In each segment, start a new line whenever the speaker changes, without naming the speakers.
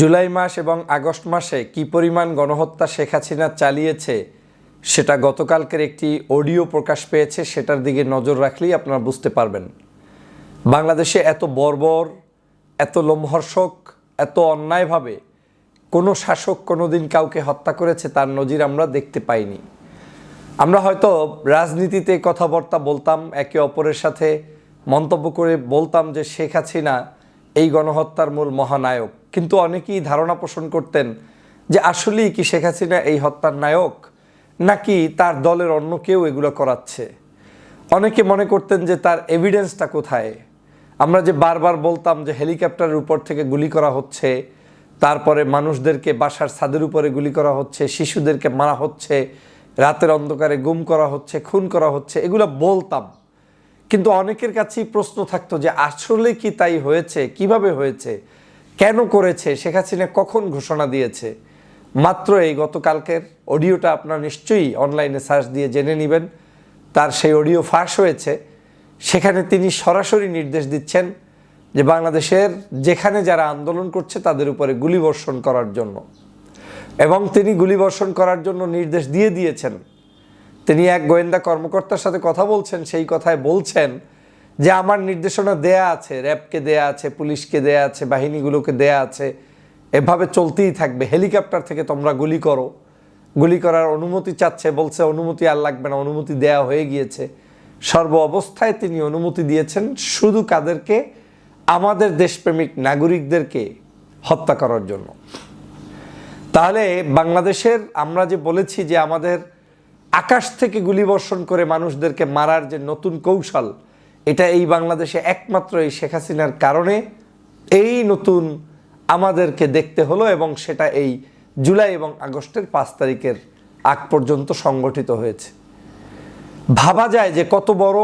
জুলাই মাস এবং আগস্ট মাসে কি পরিমাণ গণহত্যা শেখ হাসিনা চালিয়েছে সেটা গতকালকের একটি অডিও প্রকাশ পেয়েছে, সেটার দিকে নজর রাখলেই আপনারা বুঝতে পারবেন। বাংলাদেশে এত বর্বর, এত লোমহর্ষক, এত অন্যায়ভাবে কোনো শাসক কোনোদিন কাউকে হত্যা করেছে তার নজির আমরা দেখতে পাইনি। আমরা হয়তো রাজনীতিতে কথাবার্তা বলতাম, একে অপরের সাথে মন্তব্য করে বলতাম যে শেখ হাসিনা এই গণহত্যার মূল মহানায়ক। কিন্তু অনেকেই ধারণা পোষণ করতেন যে আসলেই কি শেখ হাসিনা এই হত্যার নায়ক, নাকি তার দলের অন্য কেউ এগুলো করাচ্ছে? অনেকে মনে করতেন যে তার এভিডেন্সটা কোথায়? আমরা যে বারবার বলতাম যে হেলিকপ্টারের উপর থেকে গুলি করা হচ্ছে, তারপরে মানুষদেরকে বাসার ছাদের উপরে গুলি করা হচ্ছে, শিশুদেরকে মারা হচ্ছে, রাতের অন্ধকারে গুম করা হচ্ছে, খুন করা হচ্ছে, এগুলো বলতাম। কিন্তু অনেকের কাছেই প্রশ্ন থাকতো যে আসলে কি তাই হয়েছে? কীভাবে হয়েছে? কেন করেছে? শেখ হাসিনা কখন ঘোষণা দিয়েছে? মাত্র এই গতকালকের অডিওটা আপনারা নিশ্চয়ই অনলাইনে সার্চ দিয়ে জেনে নেবেন। তার সেই অডিও ফাঁস হয়েছে। সেখানে তিনি সরাসরি নির্দেশ দিচ্ছেন যে বাংলাদেশের যেখানে যারা আন্দোলন করছে তাদের উপরে গুলিবর্ষণ করার জন্য। এবং তিনি গুলিবর্ষণ করার জন্য নির্দেশ দিয়ে দিয়েছেন। তিনি এক গোয়েন্দা কর্মকর্তার সাথে কথা বলছেন, সেই কথায় বলছেন যে আমার নির্দেশনা দেয়া আছে, র্যাবকে দেয়া আছে, পুলিশকে দেয়া আছে, বাহিনীগুলোকে দেয়া আছে, এভাবে চলতেই থাকবে। হেলিকপ্টার থেকে তোমরা গুলি করো। গুলি করার অনুমতি চাচ্ছে, বলছে অনুমতি আর লাগবে না, অনুমতি দেয়া হয়ে গিয়েছে। সর্ব অবস্থায় তিনি অনুমতি দিয়েছেন, শুধু কাদেরকে? আমাদের দেশপ্রেমিক নাগরিকদেরকে হত্যা করার জন্য। তাহলে বাংলাদেশের, আমরা যে বলেছি যে আমাদের আকাশ থেকে গুলিবর্ষণ করে মানুষদেরকে মারার যে নতুন কৌশল এটা এই বাংলাদেশে একমাত্র এই শেখ হাসিনার কারণে এই নতুন আমাদেরকে দেখতে হলো এবং সেটা এই জুলাই এবং আগস্টের পাঁচ তারিখের আগ পর্যন্ত সংগঠিত হয়েছে। ভাবা যায় যে কত বড়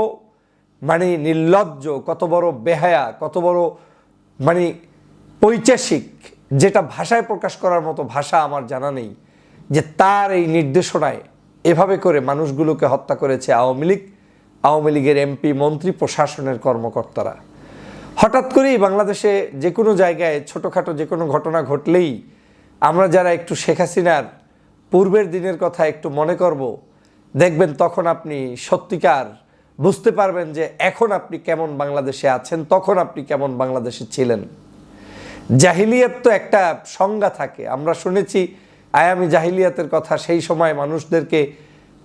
মানে নির্লজ্জ, কত বড় বেহায়া, কত বড় মানে পৈচাসিক যেটা ভাষায় প্রকাশ করার মতো ভাষা আমার জানা নেই, যে তার এই নির্দেশনায় এভাবে করে মানুষগুলোকে হত্যা করেছে আওয়ামী লীগ আওয়ামী লীগের এমপি, মন্ত্রী, প্রশাসনের কর্মকর্তারা। হঠাৎ করেই বাংলাদেশে যে কোনো জায়গায় ছোটোখাটো যে কোনো ঘটনা ঘটলেই আমরা যারা একটু শেখ হাসিনার পূর্বের দিনের কথা একটু মনে করব, দেখবেন তখন আপনি সত্যিকার বুঝতে পারবেন যে এখন আপনি কেমন বাংলাদেশে আছেন, তখন আপনি কেমন বাংলাদেশে ছিলেন। জাহিলিয়াত তো একটা সংজ্ঞা থাকে। আমরা শুনেছি, আয়ামি জাহিলিয়াতের কথা, সেই সময় মানুষদেরকে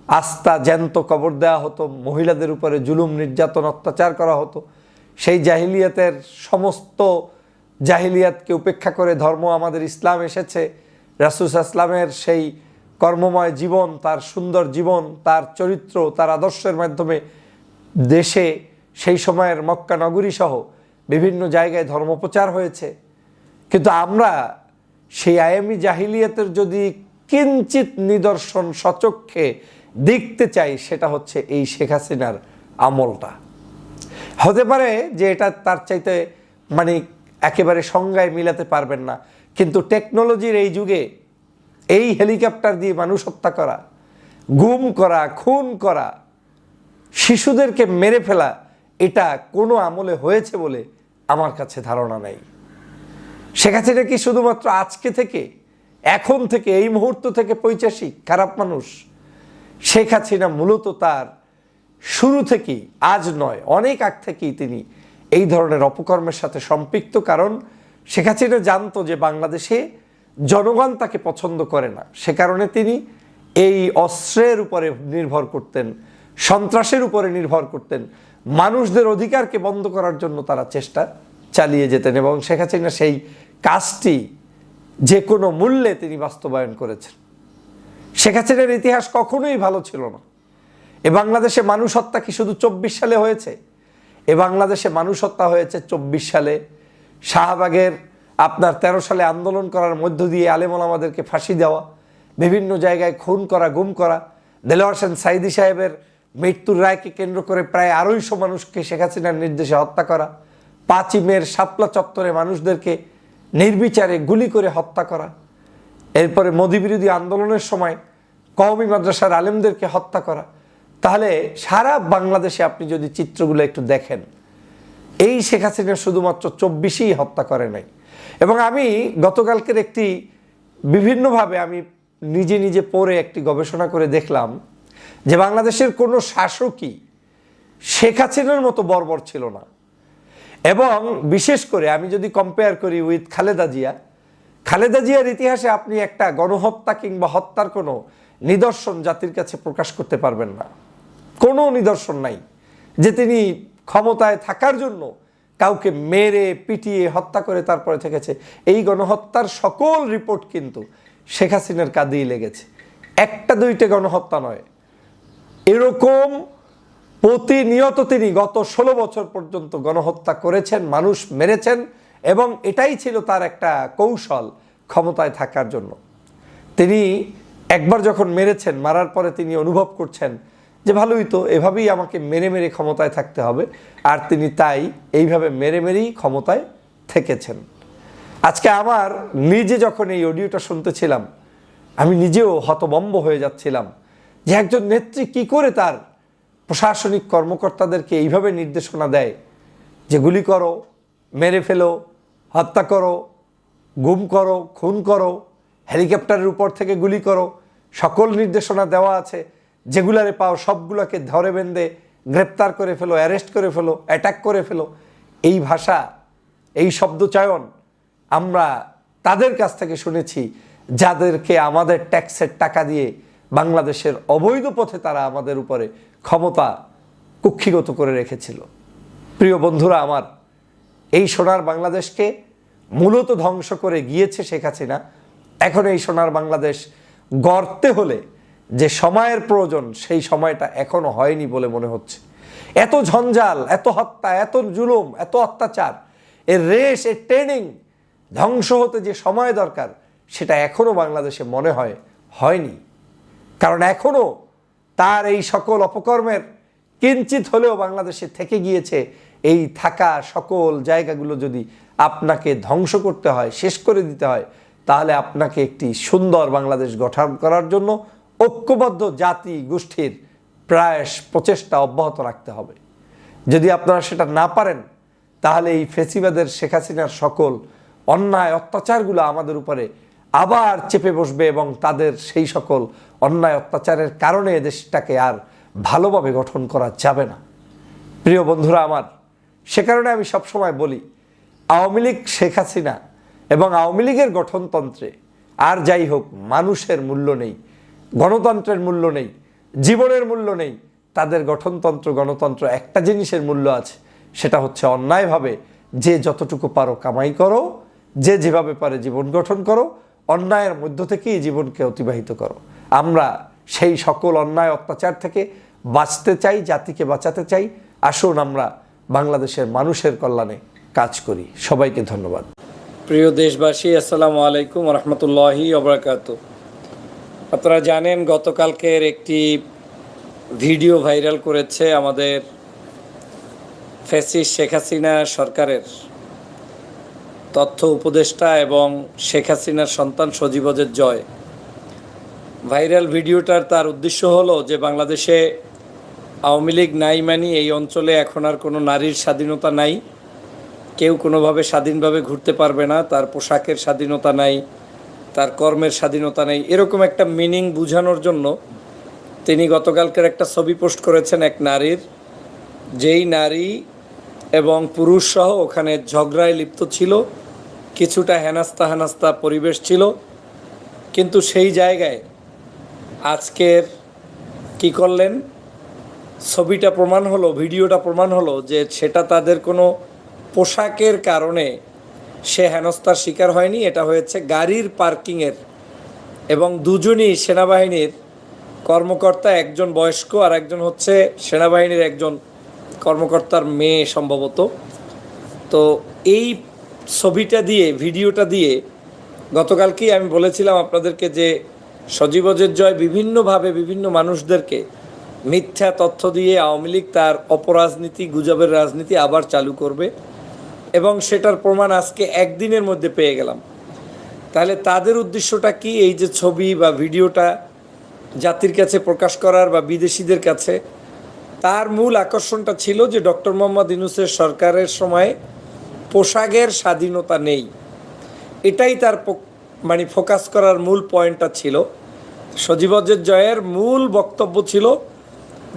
আস্থা জ্যান্ত কবর দেওয়া হতো, মহিলাদের উপরে জুলুম, নির্যাতন, অত্যাচার করা হতো। সেই জাহিলিয়াতের সমস্ত জাহিলিয়াতকে উপেক্ষা করে ধর্ম আমাদের ইসলাম এসেছে। রাসুস ইসলামের সেই কর্মময় জীবন, তার সুন্দর জীবন, তার চরিত্র, তার আদর্শের মাধ্যমে দেশে সেই সময়ের মক্কা নগরী সহ বিভিন্ন জায়গায় ধর্মপ্রচার হয়েছে। কিন্তু আমরা সেই আয়ামি জাহিলিয়াতের যদি কিঞ্চিত নিদর্শন, সচক্ষে দেখতে চাই সেটা হচ্ছে এই শেখ হাসিনার আমলটা। হতে পারে যে এটা তার চাইতে মানে একেবারে সংজ্ঞায় মিলাতে পারবেন না, কিন্তু টেকনোলজির এই যুগে এই হেলিকপ্টার দিয়ে মানুষ হত্যা করা, গুম করা, খুন করা, শিশুদেরকে মেরে ফেলা, এটা কোনো আমলে হয়েছে বলে আমার কাছে ধারণা নেই। শেখ হাসিনা কি শুধুমাত্র আজকে থেকে, এখন থেকে, এই মুহূর্ত থেকে পৈচাসিক, খারাপ মানুষ? শেখ হাসিনা মূলত তার শুরু থেকেই, আজ নয়, অনেক আগ থেকেই তিনি এই ধরনের অপকর্মের সাথে সম্পৃক্ত। কারণ শেখ হাসিনা জানতো যে বাংলাদেশে জনগণ তাকে পছন্দ করে না। সে কারণে তিনি এই অস্ত্রের উপরে নির্ভর করতেন, সন্ত্রাসের উপরে নির্ভর করতেন। মানুষদের অধিকারকে বন্ধ করার জন্য তারা চেষ্টা চালিয়ে যেতেন এবং শেখ হাসিনা সেই কাজটি যে কোনো মূল্যে তিনি বাস্তবায়ন করেছেন। শেখ হাসিনার ইতিহাস কখনোই ভালো ছিল না। এ বাংলাদেশে মানুষ হত্যা কি শুধু চব্বিশ সালে হয়েছে? এ বাংলাদেশে মানুষ হত্যা হয়েছে চব্বিশ সালে। শাহবাগের আপনার তেরো সালে আন্দোলন করার মধ্য দিয়ে আলেমল আমাদেরকে ফাঁসি দেওয়া, বিভিন্ন জায়গায় খুন করা, গুম করা। দেলোয়ার হোসেন সাইদি সাহেবের মৃত্যুর রায়কে কেন্দ্র করে প্রায় আড়াইশো মানুষকে শেখ হাসিনার নির্দেশে হত্যা করা। পাঁচই মের শাপলা চত্বরে মানুষদেরকে নির্বিচারে গুলি করে হত্যা করা। এরপরে মোদী বিরোধী আন্দোলনের সময় কওমি মাদ্রাসার আলেমদেরকে হত্যা করা। তাহলে সারা বাংলাদেশে আপনি যদি চিত্রগুলো একটু দেখেন, এই শেখ হাসিনা শুধুমাত্র চব্বিশেই হত্যা করে নাই। এবং আমি গতকালকের একটি বিভিন্নভাবে আমি নিজে নিজে পড়ে একটি গবেষণা করে দেখলাম যে বাংলাদেশের কোনো শাসকই শেখ হাসিনার মতো বর্বর ছিল না। এবং বিশেষ করে আমি যদি কম্পেয়ার করি উইথ খালেদা জিয়া, খালেদা জিয়ার ইতিহাসে আপনি একটা গণহত্যা কিংবা হত্যার কোনো নিদর্শন জাতির কাছে প্রকাশ করতে পারবেন না। কোনো নিদর্শন নাই যে তিনি ক্ষমতায় থাকার জন্য কাউকে মেরে, পিটিয়ে, হত্যা করে তারপরে থেকেছে। এই গণহত্যার সকল রিপোর্ট কিন্তু শেখ হাসিনার কাঁদেই লেগেছে। একটা দুইটা গণহত্যা নয়। এরকম প্রতিনিয়ত তিনি গত ষোলো বছর পর্যন্ত গণহত্যা করেছেন, মানুষ মেরেছেন এবং এটাই ছিল তার একটা কৌশল ক্ষমতায় থাকার জন্য। তিনি একবার যখন মেরেছেন, মারার পরে তিনি অনুভব করছেন যে ভালোই তো, এভাবেই আমাকে মেরে মেরে ক্ষমতায় থাকতে হবে। আর তিনি তাই এইভাবে মেরে মেরেই ক্ষমতায় থেকেছেন। আজকে আমার নিজে যখন এই অডিওটা শুনতেছিলাম আমি নিজেও হতবম্ব হয়ে যাচ্ছিলাম যে একজন নেত্রী কি করে তার প্রশাসনিক কর্মকর্তাদেরকে এইভাবে নির্দেশনা দেয় যে গুলি করো, মেরে ফেলো, হত্যা করো, গুম করো, খুন করো, হেলিকপ্টারের উপর থেকে গুলি করো। সকল নির্দেশনা দেওয়া আছে, যেগুলারে পাও সবগুলোকে ধরে বেঁধে গ্রেপ্তার করে ফেলো, অ্যারেস্ট করে ফেলো, অ্যাটাক করে ফেলো। এই ভাষা, এই শব্দচয়ন আমরা তাদের কাছ থেকে শুনেছি, যাদেরকে আমাদের ট্যাক্সের টাকা দিয়ে বাংলাদেশের অবৈধ পথে তারা আমাদের উপরে ক্ষমতা কুক্ষিগত করে রেখেছিল। প্রিয় বন্ধুরা আমার, এই সোনার বাংলাদেশকে মূলত ধ্বংস করে গিয়েছে শেখ হাসিনা। এখন এই সোনার বাংলাদেশ গড়তে হলে যে সময়ের প্রয়োজন, সেই সময়টা এখনও হয়নি বলে মনে হচ্ছে। এত ঝঞ্ঝাল, এত হত্যা, এত জুলুম, এত অত্যাচার, এর রেস এর ট্রেনিং ধ্বংস হতে যে সময় দরকার, সেটা এখনও বাংলাদেশে মনে হয় হয়নি। কারণ এখনও তার এই সকল অপকর্মের কিঞ্চিত হলেও বাংলাদেশে থেকে গিয়েছে এই থাকা সকল জায়গাগুলো যদি আপনাকে ধ্বংস করতে হয়, শেষ করে দিতে হয় তাহলে আপনাকে একটি সুন্দর বাংলাদেশ গঠন করার জন্য ঐক্যবদ্ধ জাতি গোষ্ঠীর প্রয়াস, প্রচেষ্টা অব্যাহত রাখতে হবে। যদি আপনারা সেটা না পারেন, তাহলে এই ফেসিবাদের, শেখ হাসিনার সকল অন্যায় অত্যাচারগুলো আমাদের উপরে আবার চেপে বসবে এবং তাদের সেই সকল অন্যায় অত্যাচারের কারণে দেশটাকে আর ভালোভাবে গঠন করা যাবে না। প্রিয় বন্ধুরা আমার, সে কারণে আমি সবসময় বলি, আওয়ামী লীগ, শেখ হাসিনা এবং আওয়ামী লীগের গঠনতন্ত্রে, আর যাই হোক, মানুষের মূল্য নেই, গণতন্ত্রের মূল্য নেই, জীবনের মূল্য নেই, তাদের গঠনতন্ত্র, গণতন্ত্র একটা জিনিসের মূল্য আছে, সেটা হচ্ছে অন্যায়ভাবে যে যতটুকু পারো কামাই করো, যে যেভাবে পারে জীবন গঠন করো, অন্যায়ের মধ্য থেকেই জীবনকে অতিবাহিত করো। আমরা সেই সকল অন্যায় অত্যাচার থেকে বাঁচতে চাই, জাতিকে বাঁচাতে চাই। আসুন আমরা বাংলাদেশের মানুষের কল্যাণে কাজ করি। সবাইকে ধন্যবাদ।
প্রিয় দেশবাসী, আসসালামু আলাইকুম রহমতুল্লাহি অবরাকাত আপনারা জানেন, গতকালকের একটি ভিডিও ভাইরাল করেছে আমাদের ফেসিস শেখ হাসিনা সরকারের তথ্য উপদেষ্টা এবং শেখ হাসিনার সন্তান সজীবজের জয়। ভাইরাল ভিডিওটার তার উদ্দেশ্য হলো যে বাংলাদেশে আওয়ামী লীগ নাই মানি এই অঞ্চলে এখন আর কোনো নারীর স্বাধীনতা নাই। কেউ কোনোভাবে স্বাধীনভাবে ঘুরতে পারবে না, তার পোশাকের স্বাধীনতা নাই, তার কর্মের স্বাধীনতা নেই, এরকম একটা মিনিং বুঝানোর জন্য তিনি গতকালকের একটা ছবি পোস্ট করেছেন এক নারীর, যেই নারী এবং পুরুষ সহ ওখানে ঝগড়ায় লিপ্ত ছিল, কিছুটা হেনাস্তা হেনাস্তা পরিবেশ ছিল, কিন্তু সেই জায়গায় আজকের কি করলেন? ছবিটা প্রমাণ হলো, ভিডিওটা প্রমাণ হলো যে সেটা তাদের কোনো পোশাকের কারণে সে হেনস্থার শিকার হয়নি। এটা হয়েছে গাড়ির পার্কিংয়ের এবং দুজনই সেনাবাহিনীর কর্মকর্তা, একজন বয়স্ক আর একজন হচ্ছে সেনাবাহিনীর একজন কর্মকর্তার মেয়ে সম্ভবত। তো এই ছবিটা দিয়ে, ভিডিওটা দিয়ে গতকালকেই আমি বলেছিলাম আপনাদেরকে যে সজীবজের জয় বিভিন্নভাবে বিভিন্ন মানুষদেরকে মিথ্যা তথ্য দিয়ে আওয়ামী লীগ তার অপরাজনীতি, গুজবের রাজনীতি আবার চালু করবে। এবং সেটার প্রমাণ আজকে একদিনের মধ্যে পেয়ে গেলাম। তাহলে তাদের উদ্দেশ্যটা কি? এই যে ছবি বা ভিডিওটা জাতির কাছে প্রকাশ করার বা বিদেশিদের কাছে, তার মূল আকর্ষণটা ছিল যে ডক্টর মোহাম্মদ ইউনুসের সরকারের সময় পোশাকের স্বাধীনতা নেই। এটাই তার মানে ফোকাস করার মূল পয়েন্টটা ছিল। সজীবজের জয়ের মূল বক্তব্য ছিল,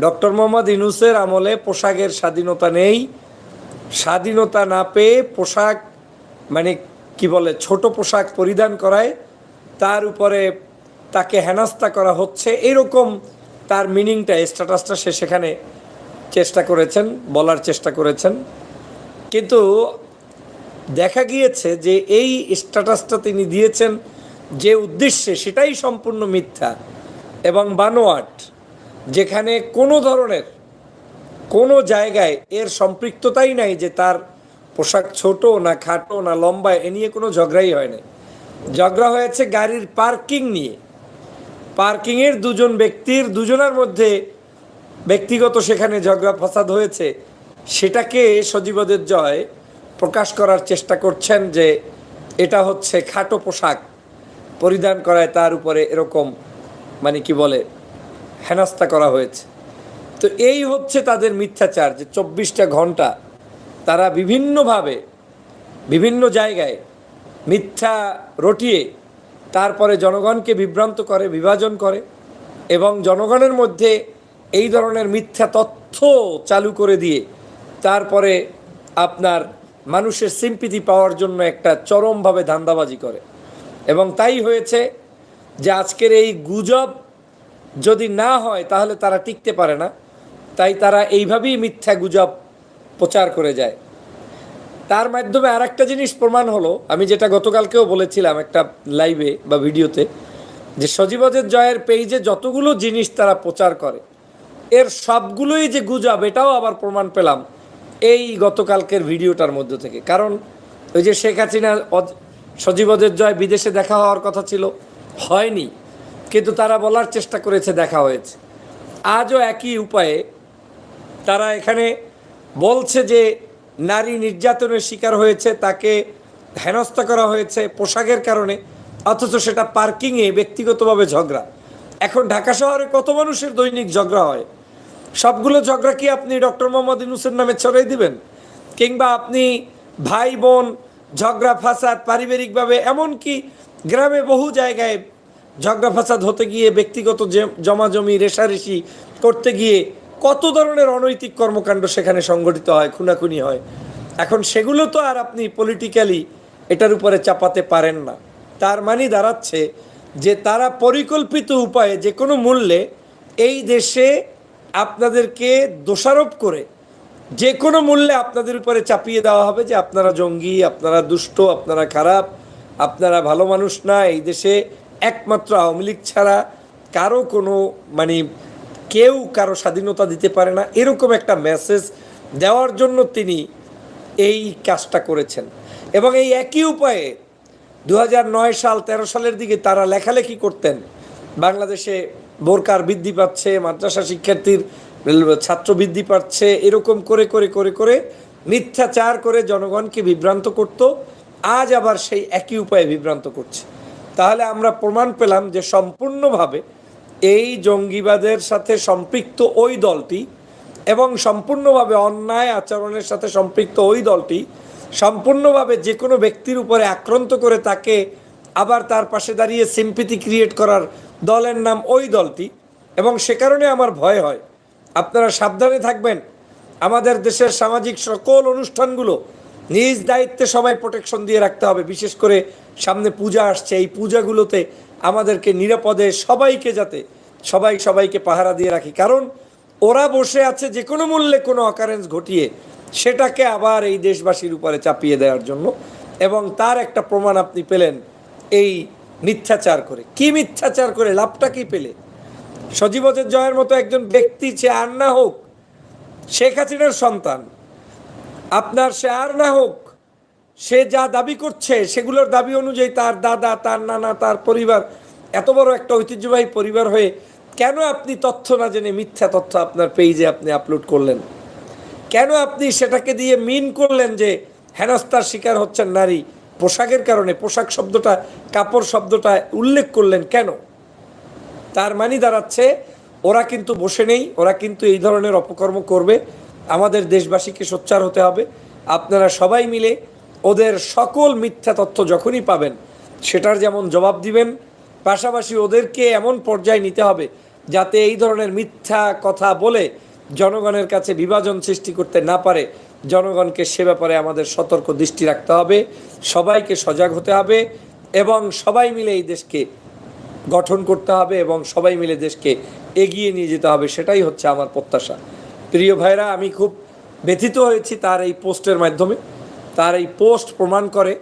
ডক্টর মোহাম্মদ ইনুসের আমলে পোশাকের স্বাধীনতা নেই স্বাধীনতা না পেয়ে পোশাক মানে কি বলে, ছোট পোশাক পরিধান করায় তার উপরে তাকে হেনাস্তা করা হচ্ছে, এরকম তার মিনিংটা স্ট্যাটাসটা সে সেখানে চেষ্টা করেছেন, বলার চেষ্টা করেছেন। কিন্তু দেখা গিয়েছে যে এই স্ট্যাটাসটা তিনি দিয়েছেন যে উদ্দেশ্যে সেটাই সম্পূর্ণ মিথ্যা এবং বানোয়াট, যেখানে কোনো ধরনের কোনো জায়গায় এর সম্পৃক্ততাই নাই যে তার পোশাক ছোট না খাটো না লম্বা, এ নিয়ে কোনো ঝগড়াই হয় না ঝগড়া হয়েছে গাড়ির পার্কিং নিয়ে। পার্কিংয়ের দুজন ব্যক্তির, দুজনের মধ্যে ব্যক্তিগত সেখানে ঝগড়া ফাসাদ হয়েছে। সেটাকে সজীবদের জয় প্রকাশ করার চেষ্টা করছেন যে এটা হচ্ছে খাটো পোশাক পরিধান করায় তার উপরে এরকম মানে কি বলে, হেনস্থা করা হয়েছে। তো এই হচ্ছে তাদের মিথ্যাচার, যে চব্বিশটা ঘণ্টা তারা বিভিন্নভাবে, বিভিন্ন জায়গায় মিথ্যা রটিয়ে তারপরে জনগণকে বিভ্রান্ত করে, বিভাজন করে এবং জনগণের মধ্যে এই ধরনের মিথ্যা তথ্য চালু করে দিয়ে তারপরে আপনার মানুষের সিম্পিতি পাওয়ার জন্য একটা চরমভাবে ধান্দাবাজি করে। এবং তাই হয়েছে যে আজকের এই গুজব যদি না হয় তাহলে তারা টিকতে পারে না। তাই তারা এইভাবেই মিথ্যা গুজব প্রচার করে যায়। তার মাধ্যমে আর একটা জিনিস প্রমাণ হলো, আমি যেটা গতকালকেও বলেছিলাম একটা লাইভে বা ভিডিওতে, যে সজীবজের জয়ের পেজে যতগুলো জিনিস তারা প্রচার করে, এর সবগুলোই যে গুজব, এটাও আবার প্রমাণ পেলাম এই গতকালকের ভিডিওটার মধ্য থেকে। কারণ ওই যে শেখ হাসিনা সজীবজের জয় বিদেশে দেখা হওয়ার কথা ছিল, হয়নি। কিন্তু তারা বলার চেষ্টা করেছে, দেখা হয়েছে। আজও একই উপায়ে তারা এখানে বলছে যে নারী নির্যাতনের শিকার হয়েছে, তাকে হেনস্থা করা হয়েছে পোশাকের কারণে, অথচ সেটা পার্কিংয়ে ব্যক্তিগতভাবে ঝগড়া। এখন ঢাকা শহরে কত মানুষের দৈনিক ঝগড়া হয়? সবগুলো ঝগড়া কি আপনি ডক্টর মোহাম্মদ ইউনুসের নামে ছড়াই দিবেন? কিংবা আপনি ভাই, বোন, ঝগড়া, ফাসাদ পারিবারিকভাবে, এমনকি গ্রামে বহু জায়গায় ঝগড়া, ফাসাদ হতে গিয়ে ব্যক্তিগত জমাজমি, রেশারেশি করতে গিয়ে কত ধরনের অনৈতিক কর্মকাণ্ড সেখানে সংগঠিত হয়, খুনাখুনি হয়? এখন সেগুলো তো আর আপনি পলিটিক্যালি এটার উপরে চাপাতে পারেন না। তার মানে দাঁড়াচ্ছে যে তারা পরিকল্পিত উপায়ে যে কোনো মূল্যে এই দেশে আপনাদেরকে দোষারোপ করে যে কোনো মূল্যে আপনাদের উপরে চাপিয়ে দেওয়া হবে যে আপনারা জঙ্গি, আপনারা দুষ্ট, আপনারা খারাপ, আপনারা ভালো মানুষ না, এই দেশে একমাত্র আওয়ামী লীগ ছাড়া কারও কোনো মানে কেউ কারও স্বাধীনতা দিতে পারে না। এরকম একটা মেসেজ দেওয়ার জন্য তিনি এই কাজটা করেছেন। এবং এই একই উপায়ে দু হাজার নয় সাল ১৩ সালের দিকে তারা লেখালেখি করতেন। বাংলাদেশে বোরকার বৃদ্ধি পাচ্ছে, মাদ্রাসা শিক্ষার্থীর ছাত্র বৃদ্ধি পাচ্ছে। এরকম করে করে করে করে মিথ্যাচার করে জনগণকে বিভ্রান্ত করত। আজ আবার সেই একই উপায়ে বিভ্রান্ত করছে। তাহলে আমরা প্রমাণ পেলাম যে সম্পূর্ণভাবে এই জঙ্গিবাদের সাথে সম্পৃক্ত ওই দলটি এবং সম্পূর্ণভাবে অন্যায় আচরণের সাথে সম্পৃক্ত ওই দলটি সম্পূর্ণভাবে যে কোনো ব্যক্তির উপরে আক্রান্ত করে তাকে আবার তার পাশে দাঁড়িয়ে সিম্পিতি ক্রিয়েট করার দলের নাম ওই দলটি। এবং সে কারণে আমার ভয় হয়। আপনারা সাবধানে থাকবেন। আমাদের দেশের সামাজিক সকল অনুষ্ঠানগুলো নিজ দায়িত্বে সবাই প্রোটেকশন দিয়ে রাখতে হবে। বিশেষ করে সামনে পূজা আসছে। এই পূজাগুলোতে আমাদেরকে নিরাপদে সবাইকে যাতে, সবাই সবাইকে পাহারা দিয়ে রাখি। কারণ ওরা বসে আছে যে কোনো মূল্যে কোনো অকারেন্স ঘটিয়ে, সেটাকে আবার এই দেশবাসীর উপরে চাপিয়ে দেওয়ার জন্য। এবং তার একটা প্রমাণ আপনি পেলেন এই মিথ্যাচার করে। কি মিথ্যাচার করে? লাভটা কি পেলে? সজীবজের জয়ের মতো একজন ব্যক্তি সে আর না হোক, শেখ হাসিনার সন্তান। আপনার সে আর না হোক সে যা দাবি করছে, সেগুলোর দাবি অনুযায়ী তার দাদা, তার নানা, তার পরিবার, এত বড় একটা ঐতিহ্যবাহী পরিবার হয়ে কেন আপনি তথ্য না জেনে মিথ্যা তথ্য আপনার পেজে আপনি আপলোড করলেন? কেন আপনি সেটাকে দিয়ে মিন করলেন যে হেনস্থার শিকার হচ্ছেন নারী? পোশাকের কারণে, পোশাক শব্দটা, কাপড় শব্দটা উল্লেখ করলেন কেন? তার মানে দাঁড়াচ্ছে, ওরা কিন্তু বসে নেই, ওরা কিন্তু এই ধরনের অপকর্ম করবে। আমাদের দেশবাসীকে সোচ্চার হতে হবে। আপনারা সবাই মিলে ওদের সকল মিথ্যা তথ্য যখনই পাবেন, সেটার যেমন জবাব দিবেন, পাশাপাশি ওদেরকে এমন পর্যায়ে নিতে হবে যাতে এই ধরনের মিথ্যা কথা বলে জনগণের কাছে বিভাজন সৃষ্টি করতে না পারে। জনগণকে সে ব্যাপারে আমাদের সতর্ক দৃষ্টি রাখতে হবে, সবাইকে সজাগ হতে হবে এবং সবাই মিলে এই দেশকে গঠন করতে হবে এবং সবাই মিলে দেশকে এগিয়ে নিয়ে যেতে হবে, সেটাই হচ্ছে আমার প্রত্যাশা। প্রিয় ভাইরা, আমি খুব ব্যথিত হয়েছি তার এই পোস্টের মাধ্যমে। তার এই পোস্ট প্রমাণ করে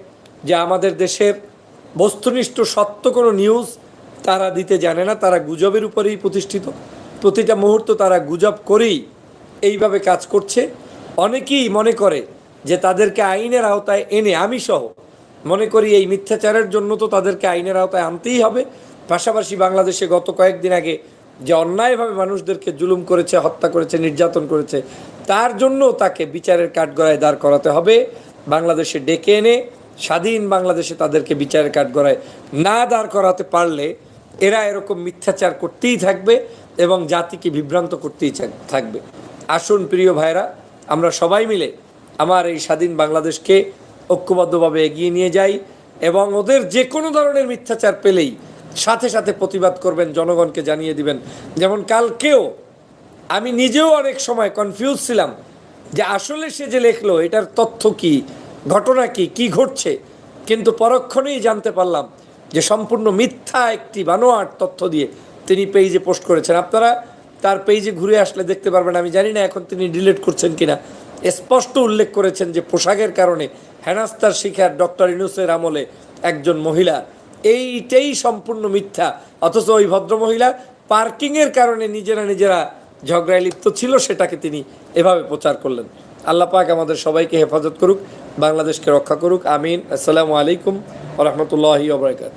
যে আমাদের দেশের বস্তুনিষ্ঠ সত্য কোনো নিউজ তারা দিতে জানে না, তারা গুজবের উপরেই প্রতিষ্ঠিত। প্রতিটা মুহূর্ত তারা গুজব করেই এইভাবে কাজ করছে। অনেকেই মনে করে যে তাদেরকে আইনের আওতায় এনে আমি সহ, মনে করি এই মিথ্যাচারের জন্য তো তাদেরকে আইনের আওতায় আনতেই হবে। পাশাপাশি বাংলাদেশে গত কয়েকদিন আগে যে অন্যায়ভাবে মানুষদেরকে জুলুম করেছে, হত্যা করেছে, নির্যাতন করেছে, তার জন্য তাকে বিচারের কাঠগড়ায় দাঁড় করাতে হবে। বাংলাদেশে ডেকে এনে স্বাধীন বাংলাদেশে তাদেরকে বিচারের কাঠগড়ায় না দাঁড় করাতে পারলে এরা এরকম মিথ্যাচার করতেই থাকবে এবং জাতিকে বিভ্রান্ত করতেই থাকবে। আসুন প্রিয় ভাইরা আমরা সবাই মিলে আমার এই স্বাধীন বাংলাদেশকে ঐক্যবদ্ধভাবে এগিয়ে নিয়ে যাই এবং ওদের যে কোনো ধরনের মিথ্যাচার পেলেই সাথে সাথে প্রতিবাদ করবেন, জনগণকে জানিয়ে দিবেন। যেমন কালকেও আমি নিজেও অনেক সময় কনফিউজ ছিলাম যে আসলে সে যে লেখলো, এটার তথ্য কি? ঘটনা কি? কি ঘটছে? কিন্তু পরক্ষণেই জানতে পারলাম যে সম্পূর্ণ মিথ্যা একটি বানোয়াট তথ্য দিয়ে তিনি পেজে পোস্ট করেছেন। আপনারা তার পেজে ঘুরে আসলে দেখতে পারবেন, আমি জানি না এখন তিনি ডিলিট করছেন কিনা। স্পষ্ট উল্লেখ করেছেন যে পোশাকের কারণে হেনাস্তার শিখার ডক্টর ইনুসের আমলে একজন মহিলা। এইটাই সম্পূর্ণ মিথ্যা। অথচ ওই ভদ্রমহিলা পার্কিংয়ের কারণে নিজেরা নিজেরা ঝগড়ায় লিপ্ত ছিল সেটাকে তিনি এভাবে প্রচার করলেন। আল্লাহ পাক আমাদের সবাইকে হেফাজত করুক, বাংলাদেশকে রক্ষা করুক, আমিন। আসসালামু আলাইকুম রহমতুল্লাহি ওবরাকাত